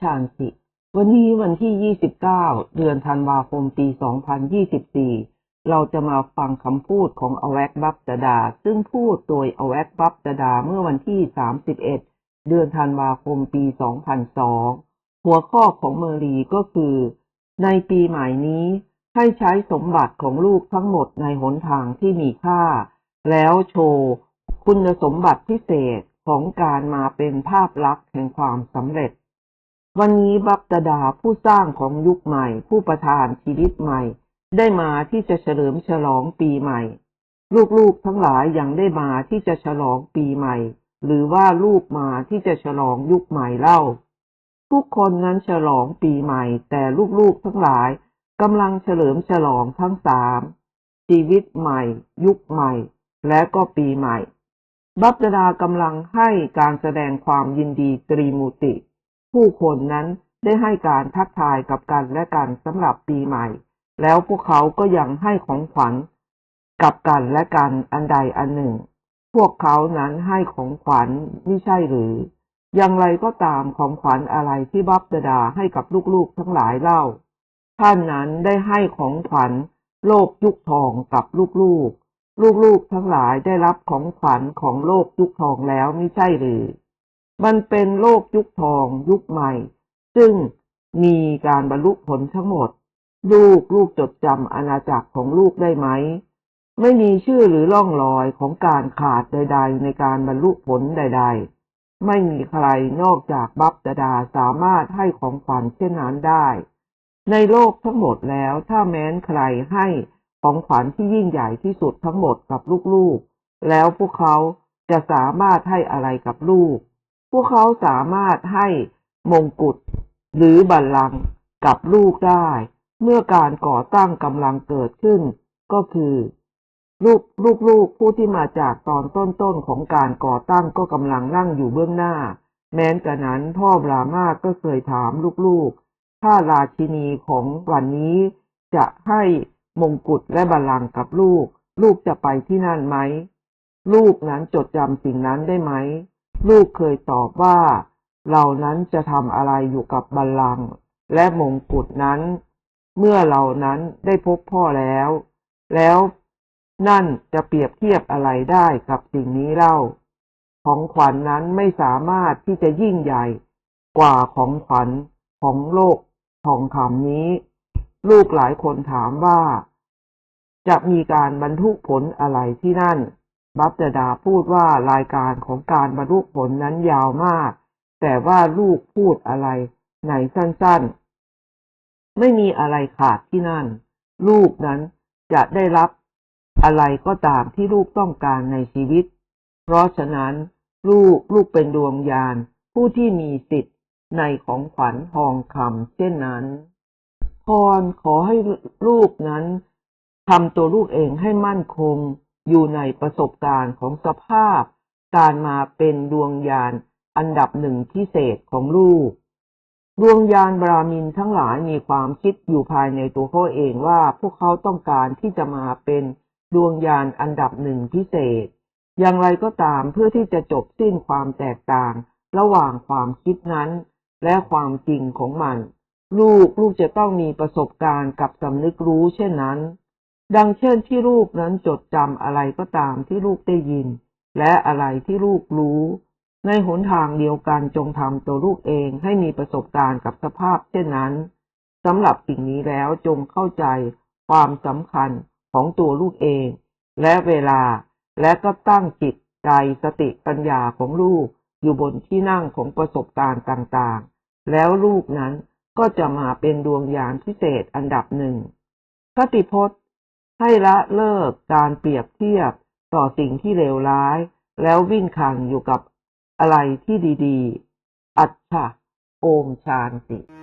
ชานสิวันนี้วันที่ 29 เดือนธันวาคม ปี 2024 เราจะมาฟังคำพูดของอแวกบับดาดา ซึ่งพูดโดยอแวกบับดาดาเมื่อวันที่ 31 เดือนธันวาคม ปี 2002 หัวข้อของเมอรีก็คือ ในปีใหม่นี้ให้ใช้สมบัติของลูกทั้งหมดในหนทางที่มีค่า แล้วโชว์ คุณสมบัติพิเศษของการมาเป็นภาพลักษณ์แห่งความสำเร็จ วันนี้บัพตดาผู้สร้างของยุคใหม่ ผู้ประทานชีวิตใหม่ ได้มาที่จะเฉลิมฉลองปีใหม่ ลูกๆทั้งหลายยังได้มาที่จะฉลองปีใหม่ หรือว่าลูกมาที่จะฉลองยุคใหม่เล่า ทุกคนนั้นฉลองปีใหม่ แต่ลูกๆทั้งหลายกำลังเฉลิมฉลองทั้งสามชีวิตใหม่ ยุคใหม่ และก็ปีใหม่ บัพดาากำลังให้การแสดงความยินดีตรีมูติ ผู้คนนั้นได้ให้การทักทายกับกันและกันสำหรับปีใหม่ แล้วพวกเขาก็ยังให้ของขวัญกับกันและกันอันใดอันหนึ่ง พวกเขานั้นให้ของขวัญไม่ใช่หรือ อย่างไรก็ตามของขวัญอะไรที่บัพดาให้กับลูกๆทั้งหลายเล่า ท่านนั้นได้ให้ของขวัญโลกยุคทองกับลูกๆ ลูกๆทั้งหลายได้รับของขวัญของโลกยุคทองแล้วไม่ใช่หรือ มันเป็นโลกยุคทองยุคใหม่ ซึ่งมีการบรรลุผลทั้งหมด ลูกลูกจดจำอาณาจักรของลูกได้ไหม ไม่มีชื่อหรือร่องรอยของการขาดใด ๆ ในการบรรลุผลใด ๆ ไม่มีใครนอกจากบัพดาสามารถให้ของขวัญเช่นนั้นได้ ในโลกทั้งหมดแล้วถ้าแม้นใครให้ของขวัญที่ยิ่งใหญ่ที่สุดทั้งหมดกับลูกๆ แล้วพวกเขาจะสามารถให้อะไรกับลูก พวกเขาสามารถให้มงกุฎหรือบัลลังก์กับลูกได้ เมื่อการก่อตั้งกำลังเกิดขึ้น ก็คือ ลูกลูกๆผู้ที่มาจากตอนต้นๆของการก่อตั้งก็กำลังนั่งอยู่เบื้องหน้า แม้นกระนั้นพ่อบรามาก็เคยถามลูกๆ ถ้าราชินีของวันนี้จะให้มงกุฎและบัลลังก์กับลูก ลูกจะไปที่นั่นไหม ลูกนั้นจดจำสิ่งนั้นได้ไหม ลูกเคยตอบว่า เรานั้นจะทำอะไรอยู่กับบัลลังก์และมงกุฎนั้น เมื่อเรานั้นได้พบพ่อแล้ว แล้วนั่นจะเปรียบเทียบอะไรได้กับสิ่งนี้เล่า ของขวัญนนั้นไม่สามารถที่จะยิ่งใหญ่กว่าของขวัญของโลกทองคำนี้ ลูกหลายคนถามว่า จะมีการบรรทุกผลอะไรที่นั่น บัพดาพูดว่ารายการของการบรรทุผลนั้นยาวมาก แต่ว่าลูกพูดอะไรในสั้นๆ ไม่มีอะไรขาดที่นั่น ลูกนั้นจะได้รับอะไรก็ตามที่ลูกต้องการในชีวิต เพราะฉะนั้น ลูกลูกเป็นดวงยานผู้ที่มีสิทธิ์ในของขวัญทองคำเช่นนั้นพรขอให้ลูกนั้นทำตัวลูกเองให้มั่นคง อยู่ในประสบการณ์ของสภาพ การมาเป็นดวงยานอันดับหนึ่งพิเศษของลูก ดวงยานบรามินทั้งหลายมีความคิดอยู่ภายในตัวเขาเองว่าพวกเขาต้องการที่จะมาเป็นดวงยานอันดับหนึ่งพิเศษ อย่างไรก็ตามเพื่อที่จะจบสิ้นความแตกต่างระหว่างความคิดนั้น และความจริงของมัน ลูกลูกจะต้องมีประสบการณ์กับสำนึกรู้เช่นนั้น ดังเช่นที่ลูกนั้นจดจำอะไรก็ตามที่ลูกได้ยิน และอะไรที่ลูกรู้ ในหนทางเดียวกันจงทำตัวลูกเองให้มีประสบการณ์กับสภาพเช่นนั้นสำหรับสิ่งนี้แล้วจงเข้าใจความสำคัญของตัวลูกเอง และเวลาและก็ตั้งจิตใจสติปัญญาของลูกอยู่บนที่นั่งของประสบการณ์ต่างๆ แล้วลูกนั้นก็จะมาเป็นดวงยานพิเศษอันดับหนึ่งคติพจน์ ให้ละเลิกการเปรียบเทียบต่อสิ่งที่เลวร้าย แล้ววิ่งขังอยู่กับอะไรที่ดี ๆ อัจฉะโอมชานสิ